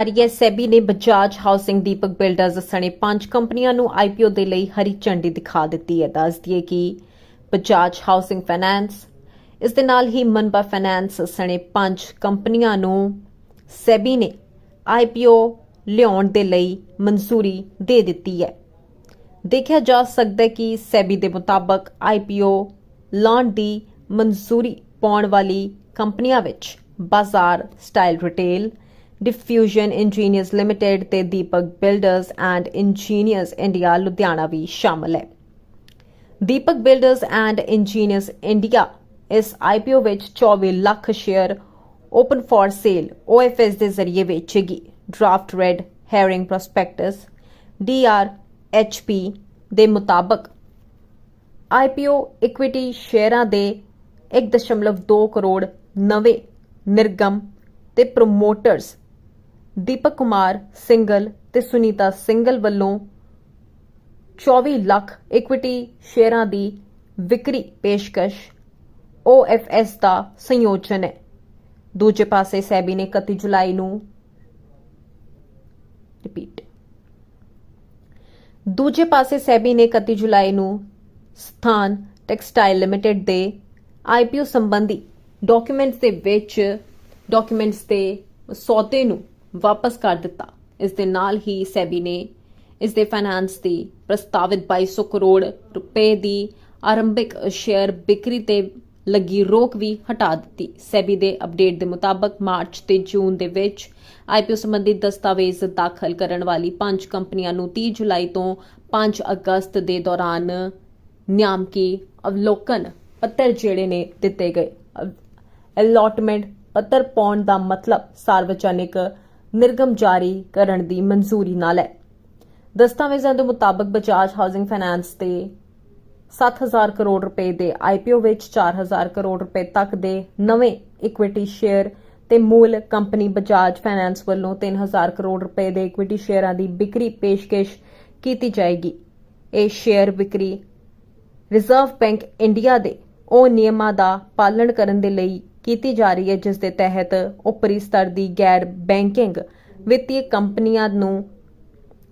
ਰਹੀ ਸੈਬੀ ਨੇ ਬਜਾਜ ਹਾਊਸਿੰਗ ਦੀਪਕ ਬਿਲਡਰਜ਼ ਸਣੇ ਪੰਜ ਕੰਪਨੀਆਂ ਨੂੰ ਆਈਪੀਓ ਦੇ ਲਈ ਹਰੀ ਝੰਡੀ ਦਿਖਾ ਦਿੱਤੀ ਹੈ। ਦੱਸ ਦਈਏ ਕਿ ਬਜਾਜ ਹਾਊਸਿੰਗ ਫਾਈਨੈਂਸ, ਇਸ ਦੇ ਨਾਲ ਹੀ ਮਨਪਾ ਫਾਈਨੈਂਸ ਸਣੇ ਪੰਜ ਕੰਪਨੀਆਂ ਨੂੰ ਸੈਬੀ ਨੇ ਆਈਪੀਓ ਲਿਆਉਣ ਦੇ ਲਈ ਮਨਜ਼ੂਰੀ ਦੇ ਦਿੱਤੀ ਹੈ। ਦੇਖਿਆ ਜਾ ਸਕਦਾ ਹੈ ਕਿ ਸੈਬੀ ਦੇ ਮੁਤਾਬਕ ਆਈਪੀਓ ਲਾਉਣ ਦੀ ਮਨਜ਼ੂਰੀ ਪਾਉਣ ਵਾਲੀ ਕੰਪਨੀਆਂ ਵਿੱਚ Bazaar style retail diffusion engineers limited ਤੇ Deepak builders and engineers India Ludhiana ਵੀ ਸ਼ਾਮਲ ਹੈ। Deepak builders and engineers India ਇਸ ਆਈਪੀਓ ਵਿੱਚ 24 lakh share open for sale OFS ਦੇ ਜ਼ਰੀਏ ਵੇਚੇਗੀ। Draft red herring prospectus DRHP ਦੇ ਮੁਤਾਬਕ ਆਈਪੀਓ ਇਕੁਇਟੀ ਸ਼ੇਅਰਾਂ ਦੇ 1.2 ਕਰੋੜ ਨਵੇਂ, ਨਿਰਗਮ ਤੇ ਪ੍ਰੋਮੋਟਰਸ ਦੀਪਕ ਕੁਮਾਰ, ਸਿੰਗਲ ਤੇ ਸੁਨੀਤਾ ਸਿੰਗਲ ਵੱਲੋਂ 24 ਲੱਖ ਇਕੁਇਟੀ ਸ਼ੇਅਰਾਂ ਦੀ ਵਿਕਰੀ ਪੇਸ਼ਕਸ਼ OFS ਦਾ ਸੰਯੋਜਨ ਹੈ। ਦੂਜੇ ਪਾਸੇ ਸੈਬੀ ਨੇ 31 ਜੁਲਾਈ ਨੂੰ ਰਿਪੀਟ ਦੂਜੇ ਪਾਸੇ ਸੈਬੀ ਨੇ 31 ਜੁਲਾਈ ਨੂੰ ਸਥਾਨ ਟੈਕਸਟਾਈਲ ਲਿਮਟਿਡ ਦੇ ਆਈਪੀਓ ਸੰਬੰਧੀ ਡਾਕੂਮੈਂਟਸ ਦੇ ਵਿੱਚ ਡਾਕੂਮੈਂਟਸ ਦੇ ਸੌਦੇ ਨੂੰ ਵਾਪਸ ਕਰ ਦਿੱਤਾ। ਇਸ ਦੇ ਨਾਲ ਹੀ ਸੈਬੀ ਨੇ ਇਸ ਦੇ ਫਾਈਨਾਂਸ ਦੀ ਪ੍ਰਸਤਾਵਿਤ 2200 ਕਰੋੜ ਰੁਪਏ ਦੀ ਆਰੰਭਿਕ ਸ਼ੇਅਰ ਵਿਕਰੀ ਤੇ ਲੱਗੀ ਰੋਕ ਵੀ ਹਟਾ ਦਿੱਤੀ। ਸੈਬੀ ਦੇ ਅਪਡੇਟ ਦੇ ਮੁਤਾਬਕ ਮਾਰਚ ਤੇ ਜੂਨ ਦੇ ਵਿੱਚ ਆਈਪੀਓ ਸੰਬੰਧੀ ਦਸਤਾਵੇਜ਼ ਦਾਖਲ ਕਰਨ ਵਾਲੀ ਪੰਜ ਕੰਪਨੀਆਂ ਨੂੰ 30 ਜੁਲਾਈ ਤੋਂ 5 ਅਗਸਤ ਦੇ ਦੌਰਾਨ ਨਿਆਮਕੀ ਅਵਲੋਕਨ ਪੱਤਰ ਜਿਹੜੇ ਨੇ ਦਿੱਤੇ ਗਏ। ਅਲਾਟਮੈਂਟ ਪੱਤਰ ਪਾਉਣ ਦਾ ਮਤਲਬ ਸਾਰਵਜਨਿਕ ਨਿਰਗਮ ਜਾਰੀ ਕਰਨ ਦੀ ਮਨਜ਼ੂਰੀ ਨਾਲ ਹੈ ਦਸਤਾਵੇਜ਼ਾਂ ਦੇ ਮੁਤਾਬਕ ਬਜਾਜ ਹਾਊਸਿੰਗ ਫਾਈਨੈਂਸ ਦੇ 7000 ਕਰੋੜ ਰੁਪਏ ਦੇ ਆਈਪੀਓ ਵਿੱਚ 4000 ਕਰੋੜ ਰੁਪਏ ਤੱਕ ਦੇ ਨਵੇਂ ਇਕੁਇਟੀ ਸ਼ੇਅਰ ਤੇ ਮੂਲ ਕੰਪਨੀ ਬਜਾਜ ਫਾਈਨੈਂਸ ਵੱਲੋਂ 3000 ਕਰੋੜ ਰੁਪਏ ਦੇ ਇਕੁਇਟੀ ਸ਼ੇਅਰਾਂ ਦੀ ਵਿਕਰੀ ਪੇਸ਼ਕਸ਼ ਕੀਤੀ ਜਾਏਗੀ। ਇਹ ਸ਼ੇਅਰ ਵਿਕਰੀ ਰਿਜ਼ਰਵ ਬੈਂਕ ਇੰਡੀਆ ਦੇ ਉਹ ਨਿਯਮਾਂ ਦਾ ਪਾਲਣ ਕਰਨ ਦੇ ਲਈ ਕੀਤੀ ਜਾ ਰਹੀ ਹੈ, ਜਿਸ ਦੇ ਤਹਿਤ ਉੱਪਰੀ ਸਤਰ ਦੀ ਗੈਰ ਬੈਂਕਿੰਗ ਵਿੱਤੀ ਕੰਪਨੀਆਂ ਨੂੰ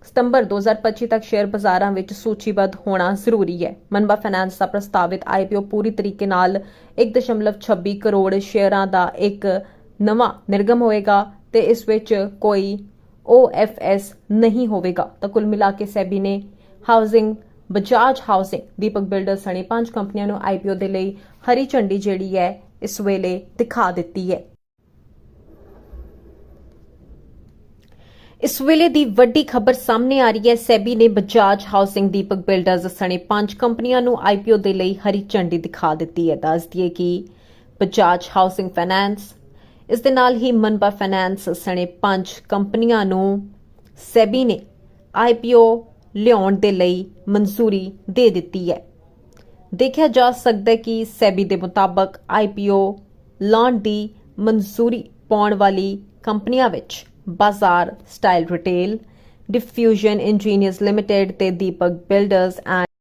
ਸਤੰਬਰ 2025 ਤੱਕ ਸ਼ੇਅਰ ਬਾਜ਼ਾਰਾਂ ਵਿੱਚ ਸੂਚੀਬੱਧ ਹੋਣਾ ਜ਼ਰੂਰੀ ਹੈ। ਮਨਬਾ ਫਾਈਨੈਂਸ ਦਾ ਪ੍ਰਸਤਾਵਿਤ ਆਈਪੀਓ ਪੂਰੀ ਤਰੀਕੇ ਨਾਲ 1.26 ਕਰੋੜ ਸ਼ੇਅਰਾਂ ਦਾ ਇੱਕ ਨਵਾਂ ਨਿਰਗਮ ਹੋਏਗਾ ਤੇ ਇਸ ਵਿੱਚ ਕੋਈ OFS ਨਹੀਂ ਹੋਵੇਗਾ। ਤਾਂ ਕੁੱਲ ਮਿਲਾ ਕੇ ਸੈਬੀ ਨੇ housing, Bajaj housing, Deepak builders ਸਣੇ ਪੰਜ ਕੰਪਨੀਆਂ ਨੂੰ ਆਈਪੀਓ ਦੇ ਲਈ ਹਰੀ ਝੰਡੀ ਜਿਹੜੀ ਹੈ ਇਸ ਵੇਲੇ ਦਿਖਾ ਦਿੱਤੀ ਹੈ। ਇਸ ਵੇਲੇ ਦੀ ਵੱਡੀ ਖਬਰ ਸਾਹਮਣੇ ਆ ਰਹੀ ਹੈ। ਸੈਬੀ ਨੇ ਬਜਾਜ ਹਾਊਸਿੰਗ ਦੀਪਕ ਬਿਲਡਰਜ਼ ਸਣੇ ਪੰਜ ਕੰਪਨੀਆਂ ਨੂੰ ਆਈਪੀਓ ਦੇ ਲਈ ਹਰੀ ਝੰਡੀ ਦਿਖਾ ਦਿੱਤੀ ਹੈ। ਦੱਸ ਦਈਏ ਕਿ ਬਜਾਜ ਹਾਊਸਿੰਗ ਫਾਈਨੈਂਸ, ਇਸ ਦੇ ਨਾਲ ਹੀ ਮਨਬਾ ਫਾਈਨੈਂਸ ਸਣੇ ਪੰਜ ਕੰਪਨੀਆਂ ਨੂੰ ਸੈਬੀ ਨੇ ਆਈਪੀਓ ਲਿਆਉਣ ਦੇ ਲਈ ਮਨਜ਼ੂਰੀ ਦੇ ਦਿੱਤੀ ਹੈ। ਦੇਖਿਆ ਜਾ ਸਕਦਾ ਹੈ ਕਿ ਸੈਬੀ ਦੇ ਮੁਤਾਬਕ ਆਈਪੀਓ ਲਾਉਣ ਦੀ ਮਨਜ਼ੂਰੀ ਪਾਉਣ ਵਾਲੀ ਕੰਪਨੀਆਂ ਵਿੱਚ Bazaar style retail, diffusion engineers limited ਤੇ ਦੀਪਕ ਬਿਲਡਰਸ ਐਂਡ